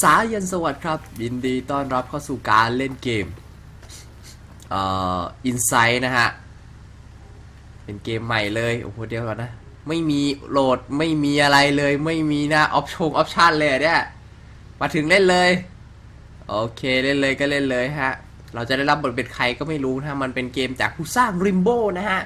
สายันสวัสดีครับ ยินดีต้อนรับเข้าสู่การเล่นเกม เอ่ออินไซต์นะฮะ เป็นเกมใหม่เลย โอ้โหเดียวก่อนนะ ไม่มีโหลดไม่มีอะไรเลย ไม่มีหน้าออปชงออปชันเลยเนี่ย มาถึงเล่นเลย โอเคเล่นเลยก็เล่นเลยฮะ เราจะได้รับบทเป็นใครก็ไม่รู้นะฮะมันเป็นเกมจากผู้สร้างริมโบ้นะฮะ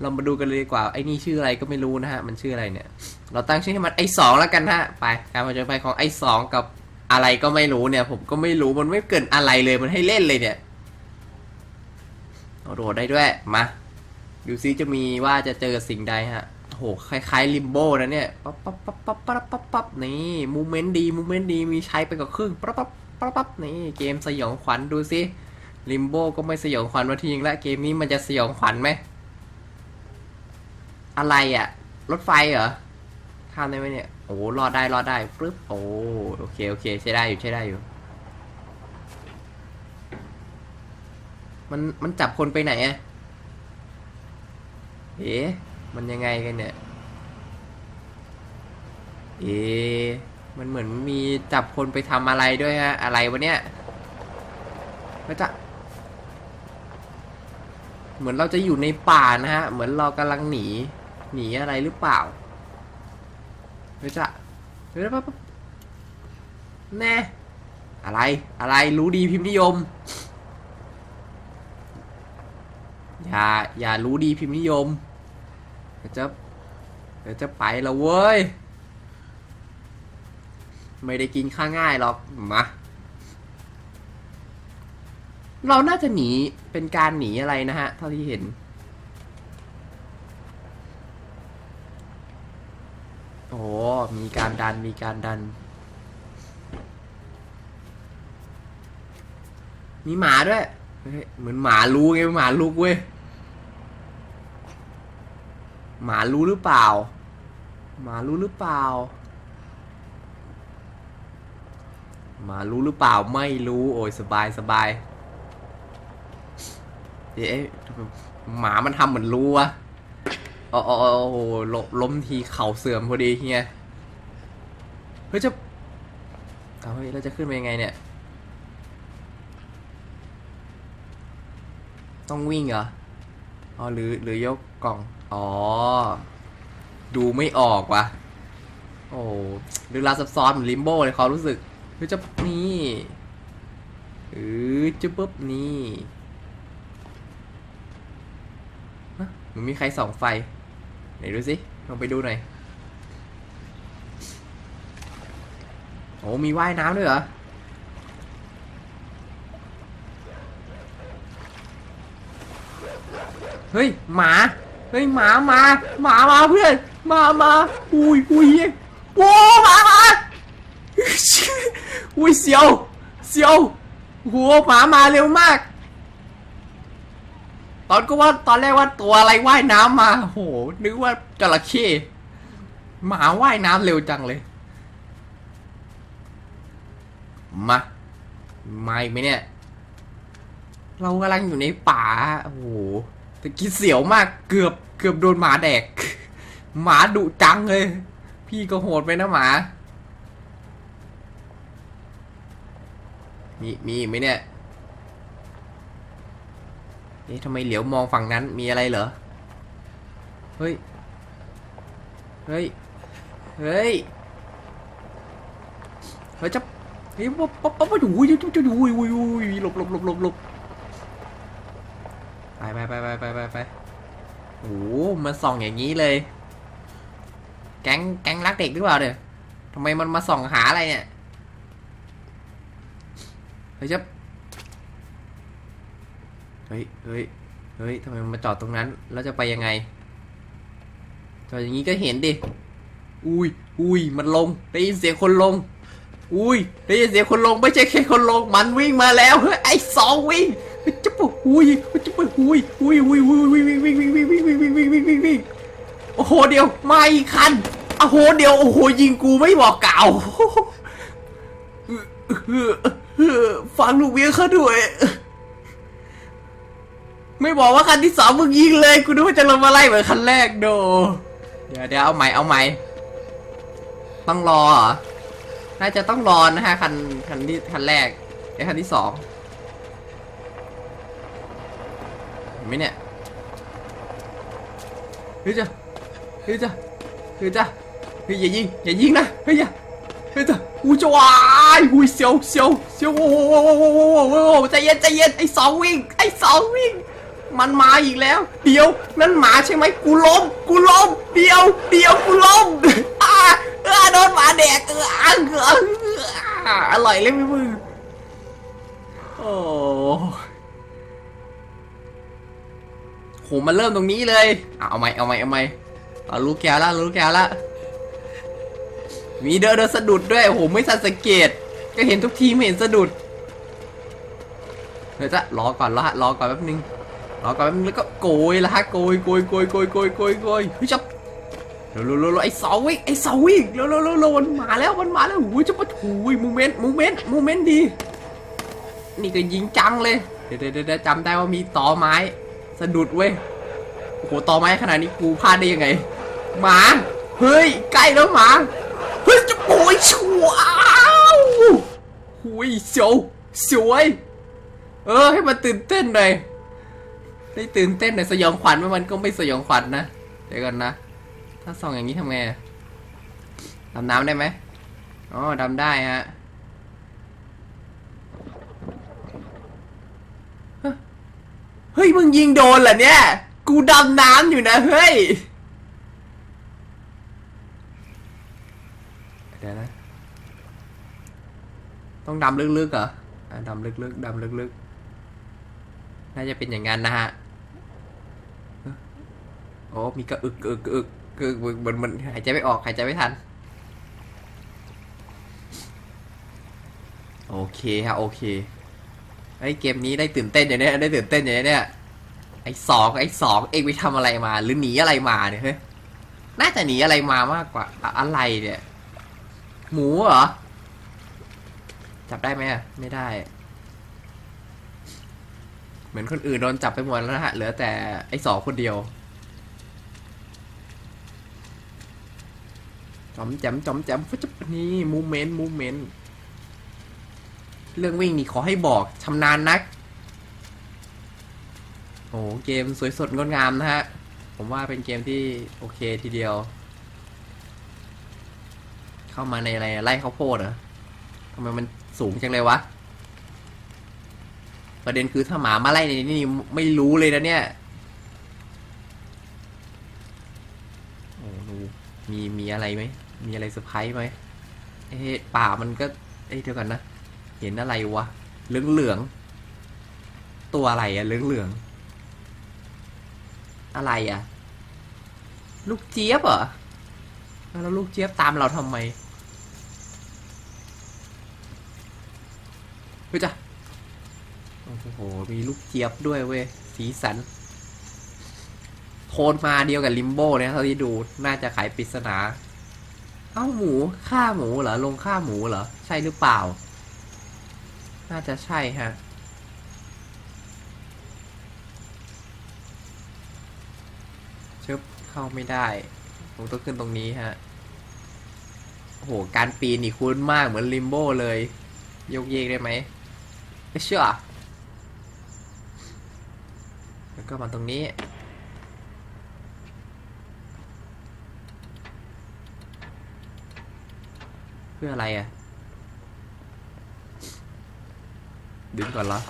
เรามาดูกันเลยดีกว่า ไอ้นี่ชื่ออะไรก็ไม่รู้นะฮะ มันชื่ออะไรเนี่ย เราตั้งชื่อให้มันไอสองแล้วกันฮะ ไปการผจญภัยของไอสองกับ อะไรก็ไม่รู้เนี่ย ผมก็ไม่รู้มันไม่เกินอะไรเลยมันให้เล่นเลยเนี่ยเอาโดดได้ด้วย มา ดูซิจะมีว่าจะเจอสิ่งใดฮะโหคล้ายๆลิมโบนะเนี่ยปั๊บปั๊บปั๊บปั๊บปั๊บปั๊บปั๊บนี่มูเมนต์ดีมูเมนต์ดีมีใช้ไปกับครึ่งปั๊บปั๊บปั๊บปั๊บนี่เกมสยองขวัญดูซิลิมโบก็ไม่สยองขวัญมาทีนึงละเกมนี้มันจะสยองขวัญไหมอะไรอะ รถไฟเหรอข้ามได้ไหมเนี่ย โอ้รอดได้รอดได้ปึ๊บโอ้โอเคโอเคใช้ได้อยู่ใช้ได้อยู่ มันมันจับคนไปไหนอะเอ๊ะมันยังไงกันเนี่ย เอ๊ะมันเหมือนมีจับคนไปทำอะไรด้วยฮะ อะไรวะเนี่ยก็จะเหมือนเราจะอยู่ในป่านะฮะ เหมือนเรากำลังหนี หนีอะไรหรือเปล่า เฮ้ยจะเฮ้ยปั๊บปั๊บแน่อะไรอะไรรู้ดีพิมพ์นิยม อย่าอย่ารู้ดีพิมพ์นิยมเดี๋ยวจะเดี๋ยวจะไปแล้วเว้ย ไม่ได้กินข้าง่ายหรอกมาเราน่าจะหนีเป็นการหนีอะไรนะฮะ เท่าที่เห็น โอ้ มีการดันมีการดัน มีหมาด้วย เหมือนหมารู้ไงหมาลุกเว้ย หมารู้หรือเปล่า หมารู้หรือเปล่า หมารู้หรือเปล่าไม่รู้ โอ้ยสบายสบายเอ๊ะทำไมหมามันทำเหมือนรู้วะอ้โอ้โอ้โอ้ลมล้มทีเข่าเสื่อมพอดีเฮีย เฮ้ยจะเอาเฮ้ยเราจะขึ้นไปยังไงเนี่ย ต้องวิ่งเหรอ อ๋อหรือหรือยกกล่อง อ๋อ ดูไม่ออกว่ะ โอ้ดูลาซับซ้อนเหมือนลิมโบเลยความรู้สึกเฮ้ยจะนี่เออจะปุ๊บนี่ฮะมันมีใครส่องไฟ ไหนดูสิลองไปดูหน่อย โอ้มีว่ายน้ำด้วยเหรอ เฮ้ย หมา เฮ้ย หมามาหมามาเพื่อนมามาอุ้ยอุ้ยโว้หมามาอุ้ยเสียว เสียวโหัวหมามาเร็วมาก ตอนก็ว่าตอนแรกว่าตัวอะไรว่ายน้ำมา โห นึกว่าจระเข้หมาว่ายน้ำเร็วจังเลย มามาอีกไหมเนี่ย เรากำลังอยู่ในป่า โอ้โหตะกี้เสียวมาก เกือบ เกือบโดนหมาแดก หมาดุจังเลย พี่ก็โหดไปนะหมา มีมีอีกไหมเนี่ย เอ๊ะทำไมเหลียวมองฝั่งนั้น มีอะไรเหรอ เฮ้ย เฮ้ย เฮ้ย เฮ้ยจะ เฮ้ยป๊อปป๊อปป๊อปอยู่อยู่อยู่อยู่อยู่อยู่หลบหลบหลบหลบหลบไปไปไปไปไปไปไปโอ้มาส่องอย่างนี้เลย แก๊งแก๊งรักเด็กหรือเปล่าเนี่ยทำไมมันมาส่องหาอะไรเนี่ยเฮ้ยจะเฮ้ยเฮ้ยเฮ้ยทำไมมันมาจอดตรงนั้น แล้วจะไปยังไง จอดอย่างนี้ก็เห็นดิ อุ้ยอุ้ยมันลงได้ยินเสียงคนลง อุ้ยได้ยินเสียงคนลงไม่ใช่แค่คนลงมันวิ่งมาแล้วเฮ้ยไอ้สองวิ่งจะปะอุ้ยจะปะอุ้ยอุ้ยอุ้ยอุ้ยวิ่งวิ่งวิ่งวิ่งวิ่งวิ่งวิ่งวิ่งวิ่งวิ่งวิ่งวิ่งโอ้โหเดียวไมาอีกคันโอ้โหเดียวโอ้โหยิงกูไม่บอกกล่าวฟังลูกเมียเขาด้วยไม่บอกว่าคันที่สองมึงยิงเลยกูนึกว่าจะลงมาไล่เหมือนคันแรกโด เดี๋ยวเดี๋ยวเอาใหม่เอาใหม่ต้องรอเหรอ น่าจะต้องรอนะฮะคันคันที่คันแรกไอ้คันที่สองเห็นไหมเนี่ยเฮ้ยจ้ะเฮ้ยจ้ะเฮ้ยจ้ะเฮ้ยอย่ายิงอย่ายิงนะเฮ้ยอย่าเฮ้ยจ้ะอู้จะวายอุ้ยเสียวเสียวเสียวโอ้โหโอ้โหโอ้โหโอ้โหโอ้โหใจเย็นใจเย็นไอ้สองวิ่งไอ้สองวิ่งมันมาอีกแล้ว เดี๋ยว นั่นหมาใช่ไหมกูล้มกูล้มเดี๋ยวเดี๋ยวกูล้ม นหมาแดกเอออ่างเอออร่อยเลยไหมมึงโอ้โหมันเริ่มตรงนี้เลยเอาไหมเอาไหมเอาไหมเอารู้แกวละรู้แกวละมีเดินเดินสะดุดด้วยโอ้โหไม่สังเกต ก็เห็นทุกทีไม่เห็นสะดุดเดี๋ยวจะรอก่อนรอรอก่อนแป๊บนึงรอก่อนแป๊บนึงแล้วก็โกยละฮะโกยโกยโกยโกยโกยโกยโกยเฮ้ยจับ ร็วเร็วเร็วไอ้เสาวิ่งไอ้เสาวิ่งเร็วเร็วเร็วเร็วมันมาแล้วมันมาแล้วโอ้ยจะมาโอ้ยมูเมนต์มูเมนต์มูเมนต์ดี นี่ก็ยิงจังเลยเดี๋ยวเดี๋ยวเดี๋ยวจำได้ว่ามีตอไม้ สะดุดเว้ยโอ้โหตอไม้ขนาดนี้กูพลาดได้ยังไงหมาเฮ้ยใกล้แล้วหมาเฮ้ยจะโอยชัวอ้าวหุยเสียวสวยเออให้มันตื่นเต้นหน่อยได้ตื่นเต้นหน่อยสยองขวัญว่มันก็ไม่สยองขวัญนะเดี๋ยวกันนะ ถ้าส่องอย่างนี้ทำไงดำน้ำได้ไหมอ๋อดำได้ฮะเฮ้ยมึงยิงโดนเหรอเนี่ย กูดำน้ำอยู่นะเฮ้ยเดี๋ยวนะต้องดำลึกๆเหรออะดำลึกๆดำลึกๆน่าจะเป็นอย่างนั้นนะฮะอ้อโอ้มีกระอึกกระอึกกระอึก กระอึกเหมือนหมันหายใจไม่ออกหายใจไม่ทัน โอเคฮะโอเคไอ้เกมนี้ได้ตื่นเต้นอย่างเนี้ยได้ตื่นเต้นอย่างเนี้ยไอ้สองไอ้สองเองไปทำอะไรมา หรือหนีอะไรมาเนี่ยเฮ้ยน่าจะหนีอะไรมามากกว่าอะไรเนี่ย หมูเหรอจับได้ไหมอะไม่ได้ เหมือนคนอื่นโดนจับไปหมดแล้วนะฮะเหลือแต่ไอ้สองคนเดียว จอมแจมจอมแจมฟุบนี่มูเมนต์มูเมนต์เรื่องวิ่งนี่ขอให้บอกชำนาญนัก โอ้เกมสวยสดงดงามนะฮะ ผมว่าเป็นเกมที่โอเคทีเดียว เข้ามาในอะไรไล่ข้าวโพดเหรอทำไมมันสูงจังเลยวะ ประเด็นคือถ้าหมามาไล่ในนี้นี่ไม่รู้เลยนะเนี่ยโอ้ดูมีมีอะไรไหม มีอะไรเซอร์ไพรส์ไหมเอ๊ะป่ามันก็ เอ๊ะเดี๋ยวกันนะ เห็นอะไรวะ เหลืองเหลืองๆตัวอะไรอะเหลืองเหลืองๆอะไรอะลูกเจี๊ยบเหรอ แล้วลูกเจี๊ยบตามเราทำไมเฮ้ยจ้ะโอ้โห มีลูกเจี๊ยบด้วยเว้ย สีสันโทนมาเดียวกับลิมโบ้เนี่ยเท่าที่ดู น่าจะขายปริศนา เอ้าหมูฆ่าหมูเหรอลงฆ่าหมูเหรอใช่หรือเปล่า น่าจะใช่ฮะชิบเข้าไม่ได้ผมต้องขึ้นตรงนี้ฮะโอ้โหการปีนนี่คุ้นมากเหมือนลิมโบ้เลยยกเยกได้ไหมไม่เชื่อแล้วก็มาตรงนี้ เพื่ออะไรอะ ดึงก่อนเหรอ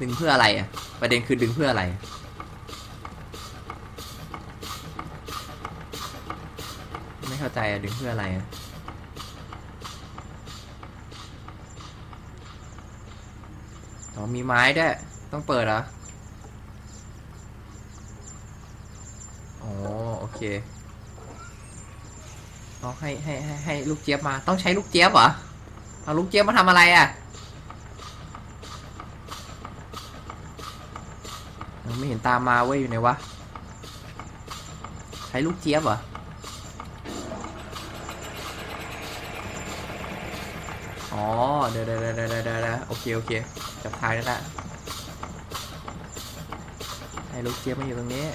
ดึงเพื่ออะไรอะ ประเด็นคือดึงเพื่ออะไร ไม่เข้าใจอะ ดึงเพื่ออะไรอะ อ๋อมีไม้ด้วยต้องเปิดเหรออ๋อโอเคเอาให้ให้ให้ให้ลูกเจี๊ยบมาต้องใช้ลูกเจี๊ยบเหรอเอาลูกเจี๊ยบมาทำอะไรอะไม่เห็นตามมาเว้ยอยู่ไหนวะใช้ลูกเจี๊ยบเหรอ อ๋อเดี๋ยวเดี๋ยวเดี๋ยวเดี๋ยวเดี๋ยวเดี๋ยวโอเคโอเคจับทางได้วละให้ลูกเจี๊ยบมาอยู่ตรงนี้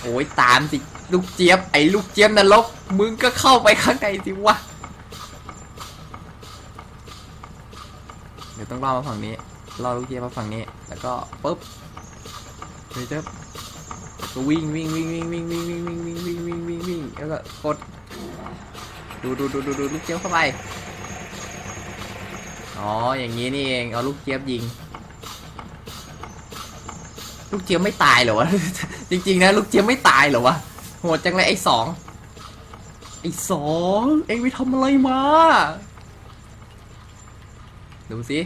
โอ้ยตามสิลูกเจี๊ยบไอ้ลูกเจี๊ยบนรกมึงก็เข้าไปข้างในสิวะเดี๋ยวต้องล่อมาฝั่งนี้ล่อลูกเจี๊ยบมาฝั่งนี้ แล้วก็ปุ๊บเดี๋ยวจะก็วิ่งวิ่งวิ่งวิ่งวิ่งวิ่งวิ่งวิ่งวิ่งวิ่งวิ่งวิ่งแล้วก็กด ดูดูดูดูดูลูกเจี๊ยบเข้าไป อ๋อ อย่างนี้นี่เอง เอาลูกเจี๊ยบยิง ลูกเจี๊ยบไม่ตายเหรอวะ จริงๆนะลูกเจี๊ยบไม่ตายเหรอวะ โหดจังเลยไอ้สอง ไอ้สองเอ็งไปทำอะไรมา ดูสิ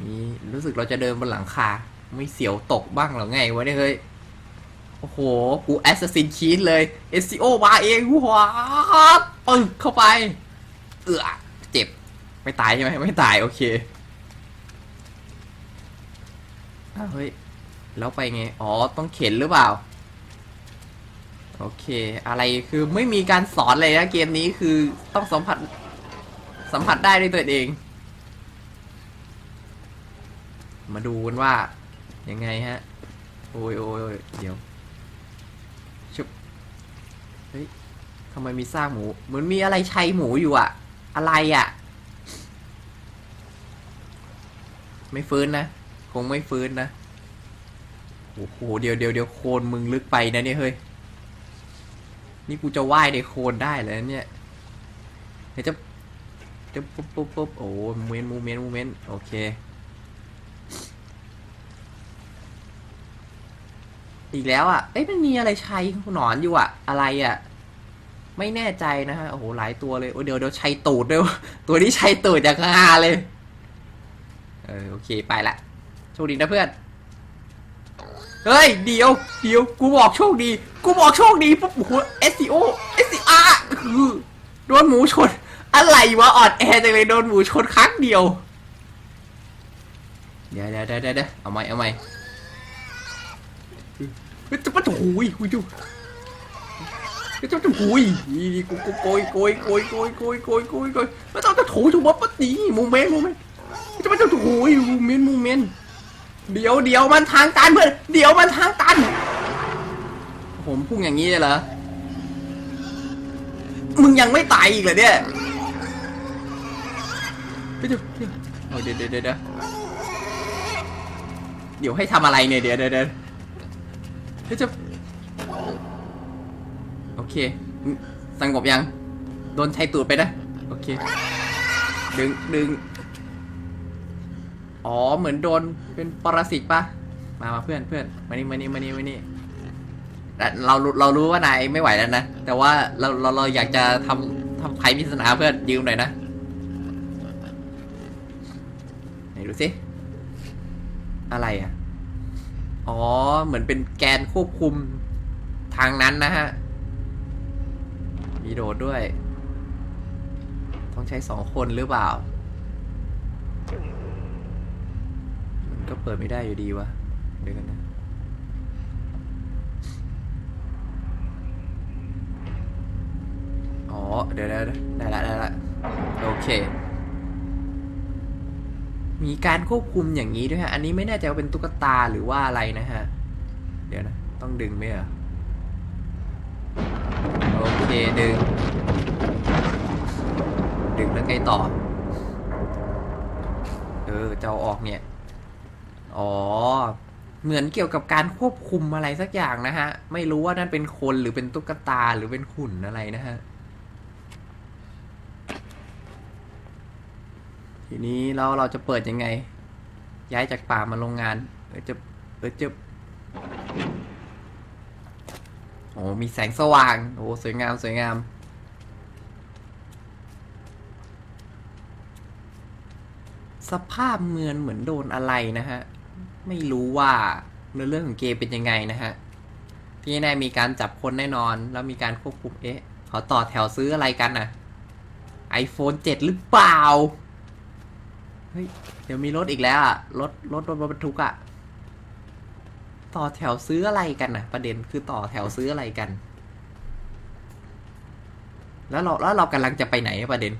นี่รู้สึกเราจะเดินบนหลังคา ไม่เสียวตกบ้างหรอไงวะเนี่ยเฮ้ย โอ้โห กูแอสซัสซินคีดเลย SEO มาเองว้าบปึกเข้าไป เอือเจ็บ ไม่ตายใช่ไหมไม่ตายโอเคเฮ้ย แล้วไปไง อ๋อ ต้องเข็นหรือเปล่า โอเค อะไรคือไม่มีการสอนเลยนะเกมนี้คือต้องสัมผัส สัมผัสได้ด้วยตัวเอง มาดูกันว่า ยังไงฮะ โอ้ยโอ้ยเดี๋ยว เฮ้ยทำไมมีซากหมู เหมือนมีอะไรชัยหมูอยู่อะอะไรอะไม่ฟื้นนะ คงไม่ฟื้นนะ โอ้โห เดี๋ยวเดี๋ยวเดี๋ยวโคนมึงลึกไปนะเนี่ยเฮ้ย นี่กูจะว่ายในโคนได้เลยนะเนี่ยเดี๋ยวจะจะปุ๊บปุ๊บปุ๊บโอ้มูเมนต์มูเมนต์มูเมนต์โอเค อีกแล้วอะ เอ้ยมันมีอะไรชัยหนอนอยู่อะ อะไรอะ ไม่แน่ใจนะฮะ โอ้โห หลายตัวเลย โอ้เดี๋ยวเดี๋ยวชัยตูดด้วยวตัวนี้ชัยตูดจากงาเลย เออโอเคไปละ โชคดีนะเพื่อน เฮ้ย เดี๋ยว เดี๋ยว กูบอกโชคดี กูบอกโชคดีปุ๊บโอ้โห SEO SCR คือโดนหมูชน อะไรวะออนแอจังเลยโดนหมูชนครั้งเดียว เดี๋ยวเดี๋ยวเดี๋ยวเดะเอาใหม่เอาใหม่ จะมาโอ้ยหุยดูเฮ้ยจะมาโอ้ยนี่นี่กูกูโกยโกยโกยโกยโกยโกยโกยโกยแล้วต้องจะโถถูวับปะตีมูเมนต์มูเมนต์จะมาจะโอ้ยมูเมนต์มูเมนต์เดี๋ยวเดี๋ยวมันทางตันเพื่อนเดี๋ยวมันทางตัน ผมพุ่งอย่างนี้เลยเหรอมึงยังไม่ตายอีกเหรอเนี่ยเดี๋ยวเดี๋ยวเอาเดี๋ยวเดี๋ยวเดี๋ยวเดี๋ยวเดี๋ยวให้ทำอะไรเนี่ยเดี๋ยวเดี๋ยว เดี๋ยเดี๋ยวจะโอเคสงบยัง โดนใช้ตูดไปนะ โอเค ดึงดึง อ๋อ เหมือนโดนเป็นปรสิตปะมามาเพื่อนเพื่อนมานี่มานี่มานี่มานี่เราเรารู้ว่านายไม่ไหวแล้วนะ แต่ว่าเราเราเราอยากจะทำทำไพ่พิศนาเพื่อนยืมหน่อยนะไหนดูสิ อะไรอะ อ๋อ เหมือนเป็นแกนควบคุมทางนั้นนะฮะ มีโดดด้วย ต้องใช้สองคนหรือเปล่า มันก็เปิดไม่ได้อยู่ดีวะ เดี๋ยวกันนะ อ๋อ เดี๋ยวเดี๋ยวเดี๋ยวได้ละได้ละโอเค มีการควบคุมอย่างนี้ด้วยฮะ อันนี้ไม่แน่ใจว่าเป็นตุ๊กตาหรือว่าอะไรนะฮะ เดี๋ยวนะ ต้องดึงไหมเหรอโอเค ดึง ดึงแล้วไงต่อ เออจะอาออกเนี่ย อ๋อ เหมือนเกี่ยวกับการควบคุมอะไรสักอย่างนะฮะ ไม่รู้ว่านั่นเป็นคนหรือเป็นตุ๊กตาหรือเป็นหุ่นอะไรนะฮะ ทีนี้เราเราจะเปิดยังไง ย้ายจากป่ามาโรงงานเออจะเออจะโอ้มีแสงสว่างโอ้สวยงามสวยงามสภาพเมือนเหมือนโดนอะไรนะฮะ ไม่รู้ว่าเนื้อเรื่องของเกมเป็นยังไงนะฮะ ที่แน่มีการจับคนแน่นอน แล้วมีการควบคุมเอ๊ะเขาต่อแถวซื้ออะไรกันน่ะ iPhone 7 หรือเปล่า ฮ้ย เดี๋ยวมีรถอีกแล้วอะรถรถรถรถบรรทุกอะต่อแถวซื้ออะไรกันนะประเด็นคือต่อแถวซื้ออะไรกัน แล้วเราแล้วเรากำลังจะไปไหนประเด็น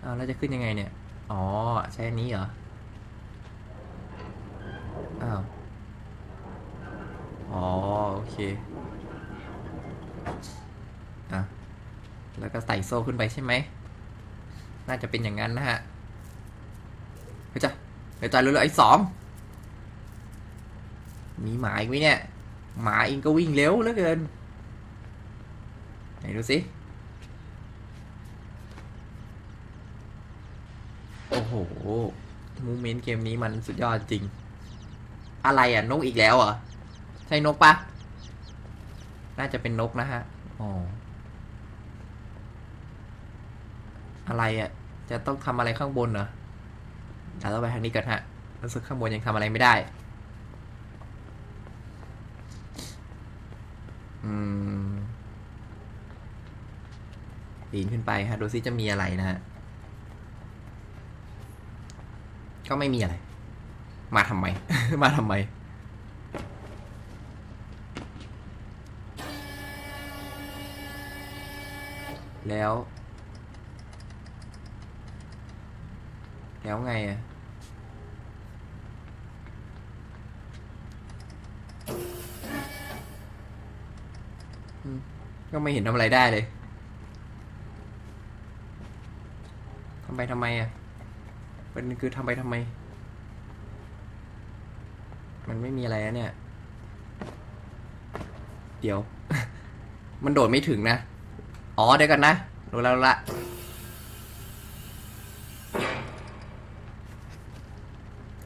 เอาแล้วจะขึ้นยังไงเนี่ย อ๋อ ใช่อันนี้เหรอ อ้าว อ๋อ โอเค อะ แล้วก็ใส่โซ่ขึ้นไปใช่ไหม น่าจะเป็นอย่างนั้นนะฮะ ฮ้ยจ้ะเฮ้ยจ้ะเร็วๆไอ้สองมีหมาอีกไหมเนี่ยหมาเองก็วิ่งเร็วเหลือเกินไหนดูสิโอ้โหมูเมนต์เกมนี้มันสุดยอดจริง อะไรอะ นกอีกแล้วเหรอใช่นกปะน่าจะเป็นนกนะฮะอ๋ออะไรอะ จะต้องทำอะไรข้างบนเหรอ เดี๋ยวเราไปทางนี้ก่อนฮะรู้สึกข้างบนยังทำอะไรไม่ได้ อืมปีนขึ้นไปฮะ ดูซิจะมีอะไรนะฮะ ก็ไม่มีอะไร มาทำไม มาทำไม แล้ว แล้วไงอะ ก็ไม่เห็นทำอะไรได้เลยทำไปทำไมอะเป็นคือทำไปทำไม มันไม่มีอะไรแล้วเนี่ย เดี๋ยว มันโดดไม่ถึงนะ อ๋อเดี๋ยวกันนะรู้แล้วละ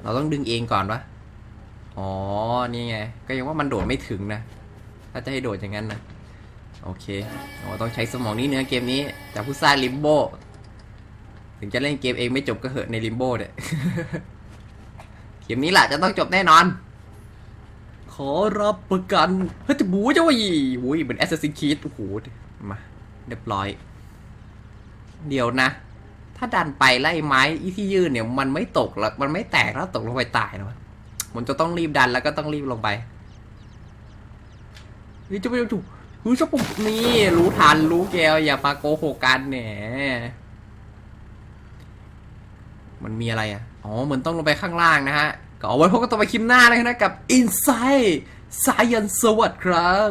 เราต้องดึงเองก่อนวะอ๋อ นี่ไง ก็ยังว่ามันโดดไม่ถึงนะ ถ้าจะให้โดดอย่างนั้นนะ โอเคโอ้ต้องใช้สมองนี่เนื้อเกมนี้ จากผู้สร้างลิมโบ ถึงจะเล่นเกมเองไม่จบก็เหอะในลิมโบเนี่ยเกมนี้แหละจะต้องจบแน่นอน ขอรับประกัน เฮ้ยแต่บูเจ้าอีหูยเหมือนแอสซัสซินคีดโอ้โห มาเรียบร้อย เดี๋ยวนะ ถ้าดันไปไล่ไม้อีที่ยืนเนี่ย มันไม่ตกแล้วมันไม่แตกแล้วตกลงไปตายแล้ววะมันจะต้องรีบดันแล้วก็ต้องรีบลงไปนี่จะไม่ถู รู้ชอบผมนี่รู้ทันรู้แกวอย่ามาโกหกกันแหนมันมีอะไรอะ อ๋อ เหมือนต้องลงไปข้างล่างนะฮะ ก็เอาไว้พบกันต่อไปคลิปหน้าเลยนะกับ Inside Science สวัสดีครับ